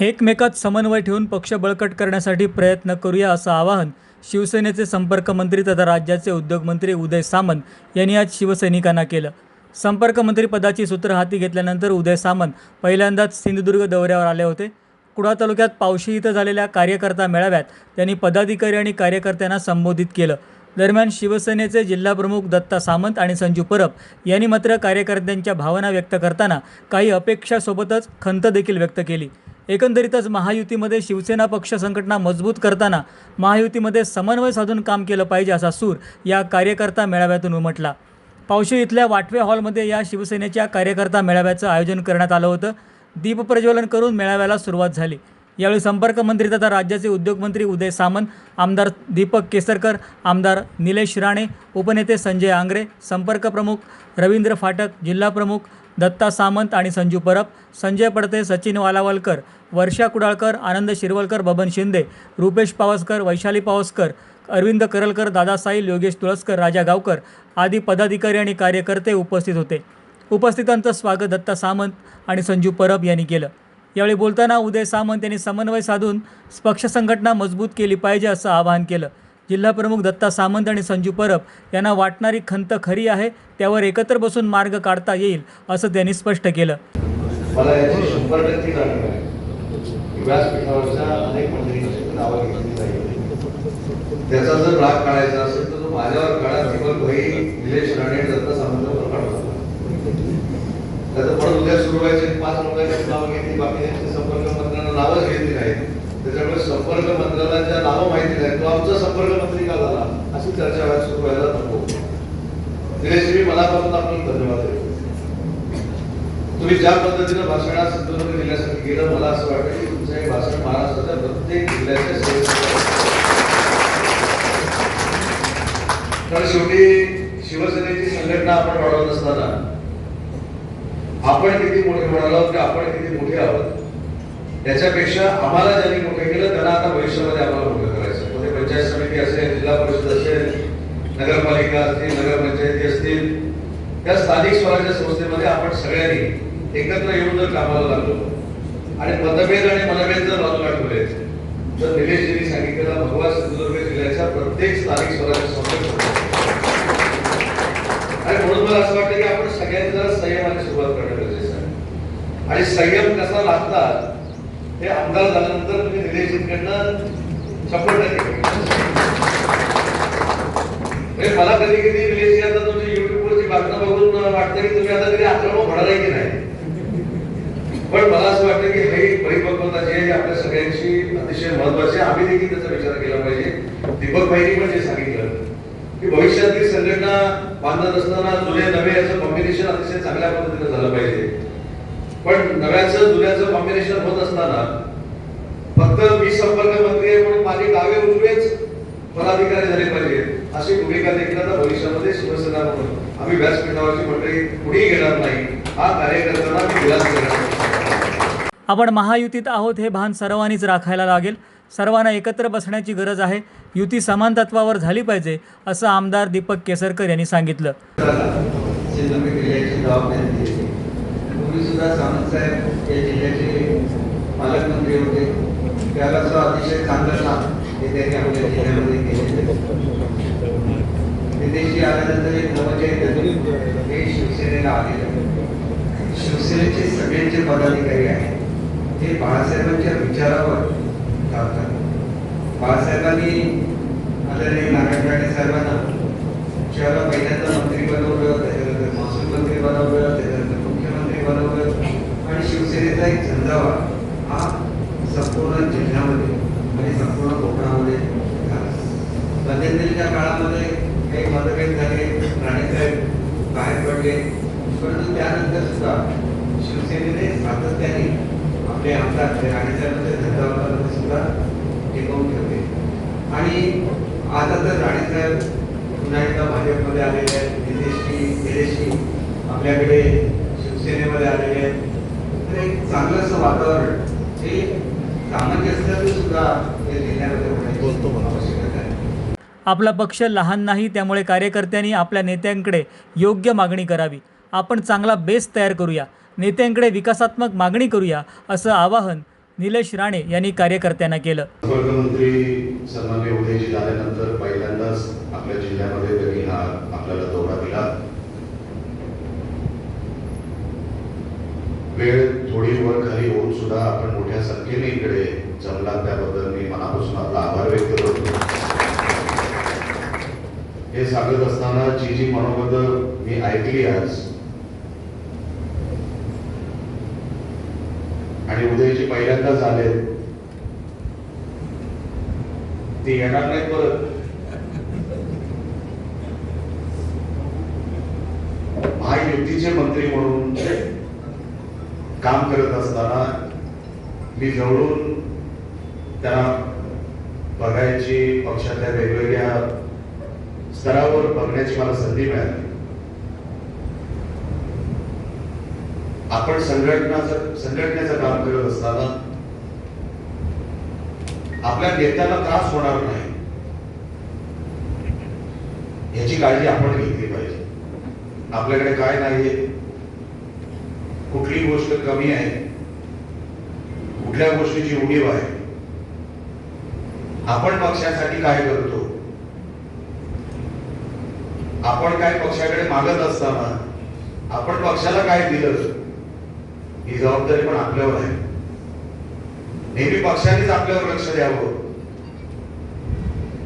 एकमेकात समन्वय ठेवून पक्ष बळकट करण्यासाठी प्रयत्न करूया असं आवाहन शिवसेनेचे संपर्कमंत्री तथा राज्याचे उद्योगमंत्री उदय सामंत यांनी आज शिवसैनिकांना केलं. संपर्कमंत्री पदाची सूत्र हाती घेतल्यानंतर उदय सामंत पहिल्यांदाच सिंधुदुर्ग दौऱ्यावर आले होते. कुडाळ तालुक्यात पावशी इथं झालेल्या कार्यकर्ता मेळाव्यात त्यांनी पदाधिकारी आणि कार्यकर्त्यांना संबोधित केलं. दरम्यान शिवसेनेचे जिल्हाप्रमुख दत्ता सामंत आणि संजू परब यांनी मात्र कार्यकर्त्यांच्या भावना व्यक्त करताना काही अपेक्षासोबतच खंत देखील व्यक्त केली. एकंदरीतच महायुतीमध्ये शिवसेना पक्ष संघटना मजबूत करताना महायुतीमध्ये समन्वय साधून काम केलं पाहिजे असा सूर या कार्यकर्ता मेळाव्यातून उमटला. पावशी इथल्या वाटवे हॉलमध्ये या शिवसेनेच्या कार्यकर्ता मेळाव्याचं आयोजन करण्यात आलं होतं. दीपप्रज्वलन करून मेळाव्याला सुरुवात झाली. यावेळी संपर्कमंत्री तथा राज्याचे उद्योगमंत्री उदय सामंत आमदार दीपक केसरकर आमदार निलेश राणे उपनेते संजय आंग्रे संपर्क प्रमुख रवींद्र फाटक जिल्हाप्रमुख दत्ता सामंत आणि संजू परब संजय पडते सचिन वालावलकर वर्षा कुडाळकर आनंद शिरवलकर बबन शिंदे रुपेश पावसकर वैशाली पावसकर अरविंद करलकर दादा साईल योगेश तुळसकर राजा गावकर आदी पदाधिकारी आणि कार्यकर्ते उपस्थित होते. उपस्थितांचं स्वागत दत्ता सामंत आणि संजू परब यांनी केलं. यावेळी बोलताना उदय सामंत यांनी समन्वय साधून पक्ष संघटना मजबूत केली पाहिजे असं आवाहन केलं. जिल्हाप्रमुख दत्ता सामंत आणि संजू परब यांना वाटणारी खंत खरी आहे त्यावर एकत्र बसून मार्ग काढता येईल असं त्यांनी स्पष्ट केलं. मला याची शंभर टक्के जाणीव आहे. व्यासपीठावरच्या अनेक मंडळींची नावं घेतली जाईल. त्याचा जर राग काढायचा असेल तर तो माझ्यावर काढा दीपक भाई निलेश राणे दत्ता सामंतवर काढला त्याचं पण उद्या सुरू व्हायचे पाच लोकांची नावं घेतली बाकी त्यांची संपर्क मंत्र्यांना नावच घेतली नाहीत त्याच्यामुळे संपर्क मंत्र्याला ज्या नावं माहिती नाही तो आमचा संपर्क मंत्री का झाला अशी चर्चा व्हायला सुरू व्हायला नको निलेश मी मनापासून आपण धन्यवाद देतो तुम्ही ज्या पद्धतीनं भाषणात सिंधुदुर्ग जिल्ह्यासाठी गेलं मला असं वाटतं की तुमचं हे भाषण महाराष्ट्राच्या प्रत्येक जिल्ह्याच्या कारण शेवटी शिवसेनेची संघटना आपण वाढवत असताना आपण किती मोठे म्हणालो की आपण किती मोठे आहोत? त्याच्यापेक्षा आम्हाला ज्यांनी मोठे केलं त्यांना आता भविष्यामध्ये आम्हाला मोठं करायचं मध्ये म्हणजे पंचायत समिती असेल जिल्हा परिषद असेल नगरपालिका असतील नगरपंचायती असतील त्या स्थानिक स्वराज्य संस्थेमध्ये आपण सगळ्यांनी एकत्र येऊन जर कामाला लागलो आणि मतभेद आणि मनभेद जर बाजूला ठेवले तर निलेशजींनी सांगितलेला भगवा सिंधुदुर्ग जिल्ह्याच्या प्रत्येक स्थानिक स्वराज्य संस्थेत आणि म्हणून मला असं वाटतं की आपण सगळ्यांनी जरा संयमाने सुरुवात करणं गरजेचं आहे. आणि संयम कसा लागतात हे आमदार झाल्यानंतर तुम्ही निलेशजींकडनं शंभर टक्के म्हणजे मला कधी कधी निलेशजी आता तुमच्या युट्यूबवरची बातम्या बघून वाटतं की तुम्ही आता कधी आक्रमक होणार आहे की नाही. पण मला असं वाटतं की हे परिपक्वता जी आहे आपल्या सगळ्यांची अतिशय महत्वाची आहे. आम्ही देखील त्याचा विचार केला पाहिजे. दीपक भाईनी पण जे सांगितलं की भविष्यातली संघटना बांधत असताना जुने नवे याचं कॉम्बिनेशन अतिशय चांगल्या पद्धतीने झालं पाहिजे. पण नव्याचं जुन्याचं कॉम्बिनेशन होत असताना फक्त मी संपर्क मंत्री आहे म्हणून माझे डावे उजवेच पदाधिकारी झाले पाहिजे अशी भूमिका देखील आता भविष्यामध्ये शिवसेना म्हणून आम्ही व्यासपीठावरची मंडळी कुणीही घेणार नाही. हा कार्यकर्त्यांना मी विलास करणार आपण महायुतीत आहोत हे भान सर्वांनीच राखायला लागेल. सर्वांना एकत्र बसण्याची गरज आहे. युती समान तत्वावर झाली पाहिजे असं आमदार दीपक केसरकर यांनी सांगितलं. पालकमंत्री होते. अतिशय चांगलं काम हे त्यांनी आपल्या जिल्ह्यामध्ये विदेशी आल्यानंतर एक नवचैतन्य हे शिवसेनेला आलेलं शिवसेनेचे सगळ्यांचे पदाधिकारी आहेत. ते बाळासाहेबांच्या विचारावर चालतात. बाळासाहेबांनी आदरणीय नारायण राणे साहेबांना ज्याला पहिल्यांदा मंत्री बनवलं त्याच्यानंतर महसूल मंत्री बनवलं त्याच्यानंतर मुख्यमंत्री बनवलं. आणि शिवसेनेचा एक झंझावा हा संपूर्ण जिल्ह्यामध्ये म्हणजे संपूर्ण कोकणामध्ये झाला. मध्यंतरीच्या काळामध्ये काही मतभेद झाले राणेसाहेब बाहेर पडले. परंतु त्यानंतर सुद्धा शिवसेनेने सातत्याने आपले आमदार जे राणेसाहेबांच्या झंझावाला सुद्धा टिकवून ठेवले. आणि आता तर राणेसाहेब पुन्हा एकदा भाजपमध्ये आलेले आहेत. निलेशजी निलेशजी आपल्याकडे शिवसेनेमध्ये आलेले आहेत. तर एक चांगलं असं वातावरण हे सामंजस्याने सुद्धा या जिल्ह्यामध्ये होण्याची आवश्यकता आहे. आपला पक्ष लहान नाही त्यामुळे कार्यकर्त्यांनी आपल्या नेत्यांकडे योग्य मागणी करावी. आपण चांगला बेस तयार करूया. नेत्यांकडे विकासात्मक मागणी करूया असं आवाहन निलेश राणे यांनी कार्यकर्त्यांना केलं. संपर्कमंत्री सन्मान्य उदयजी झाल्यानंतर पहिल्यांदाच आपल्या जिल्ह्यामध्ये त्यांनी हा आपल्याला दौरा दिला. वेळ थोडी वर खाली होऊन सुद्धा आपण मोठ्या संख्येने इकडे जमला त्याबद्दल मी मनापासून आपला आभार व्यक्त करतो. हे सांगत असताना जी जी मनोगत मी ऐकली आज आणि उदयची पहिल्यांदाच आले ते येणार नाही परत. महायुतीचे मंत्री म्हणून काम करत असताना मी जवळून त्यांना बघायची पक्षातल्या वेगवेगळ्या स्तरावर बघण्याची मला संधी मिळाली. आपण संघटनाचं संघटनेचं काम करत असताना आपल्या नेत्यांना त्रास होणार नाही. याची काळजी आपण घेतली पाहिजे. आपल्याकडे काय नाहीये. कुठली गोष्ट कमी आहे. कुठल्या गोष्टीची उणीव आहे. आपण पक्षासाठी काय करतो? आपण काय पक्षाकडे मागत असताना आपण पक्षाला काय दिलं? ही जबाबदारी पण आपल्यावर आहे. नेहमी पक्षानेच आपल्यावर लक्ष द्यावं.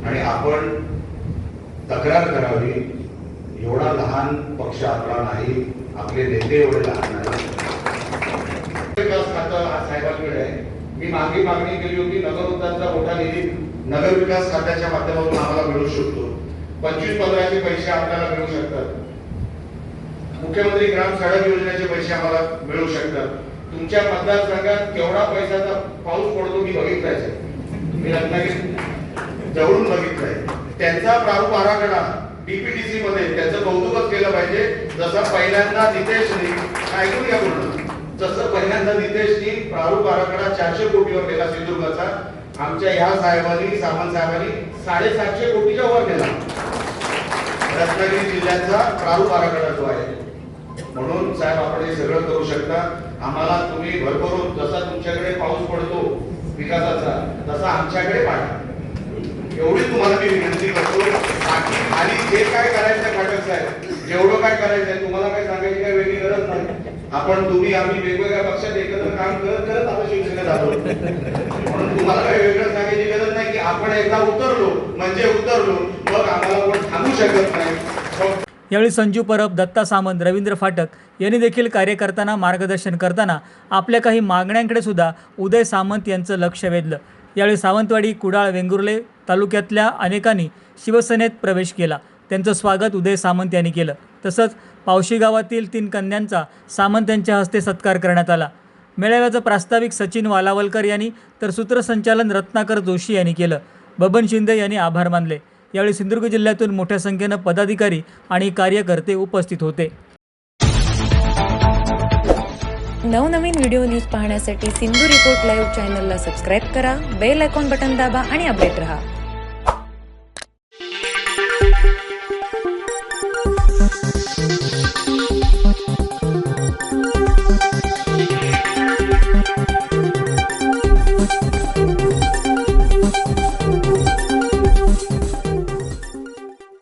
आणि आपण तक्रार करावी एवढा लहान पक्ष आपला नाही आपले नेते एवढे लहान नाही. विकास खातं हा साहेबांकडे आहे. मी मागे मागणी केली होती नगर मोठा निधी नगर विकास खात्याच्या माध्यमातून आम्हाला मिळू शकतो. पंचवीस पंधराचे पैसे आपल्याला मिळू शकतात. मुख्यमंत्री ग्राम सडक योजनेचे पैसे आम्हाला मिळू शकतात. तुमच्या मतदारसंघात केवढा पैशाचा पाऊस पडतो मी बघितलाय मी रत्नागिरी जवळून बघितलाय. त्यांचा प्रारूप आराखडा डीपीटीसी मध्ये त्याचं कौतुकच केलं पाहिजे. जसं पहिल्यांदा नितेशनी ऐकून घ्या पूर्ण जसं पहिल्यांदा नितेशनी प्रारूप आराखडा चारशे कोटीवर केला सिंधुदुर्गाचा. आमच्या ह्या साहेबांनी सामंत साहेबांनी साडेसातशे कोटीच्या वर केला. रत्नागिरी जिल्ह्याचा प्रारूप आराखडा जो आहे म्हणून साहेब आपण हे सगळं करू शकता. आम्हाला तुम्ही भरभरून जसा तुमच्याकडे पाऊस पडतो विकासाचा तसा आमच्याकडे पाठवा एवढी तुम्हाला मी विनंती करतो. बाकी आणि जे काय करायचं फाटक साहेब जेवढं काय करायचंय तुम्हाला काय सांगायची काय वेगळी गरज नाही. आपण तुम्ही आम्ही वेगवेगळ्या पक्षात एकत्र काम करत करत आता शिवसेनेत आलो. म्हणून तुम्हाला काही वेगळं सांगायची गरज नाही की आपण एकदा उतरलो म्हणजे उतरलो मग आम्हाला कोण थांबू शकत नाही. यावेळी संजू परब दत्ता सामंत रवींद्र फाटक यांनी देखील कार्यकर्त्यांना मार्गदर्शन करताना आपल्या काही मागण्यांकडे सुद्धा उदय सामंत यांचं लक्ष वेधलं. यावेळी सावंतवाडी कुडाळ वेंगुर्ले तालुक्यातल्या अनेकांनी शिवसेनेत प्रवेश केला. त्यांचं स्वागत उदय सामंत यांनी केलं. तसंच पावशी गावातील तीन कन्यांचा सामंत यांच्या हस्ते सत्कार करण्यात आला. मेळाव्याचं प्रास्ताविक सचिन वालावलकर यांनी तर सूत्रसंचालन रत्नाकर जोशी यांनी केलं. बबन शिंदे यांनी आभार मानले. यावेळी सिंधुदुर्ग जिल्ह्यातून मोठ्या संख्येनं पदाधिकारी आणि कार्यकर्ते उपस्थित होते. नवनवीन व्हिडिओ न्यूज पाहण्यासाठी सिंधू रिपोर्ट लाईव्ह चॅनलला सबस्क्राईब करा बेल आयकॉन बटन दाबा आणि अपडेट रहा.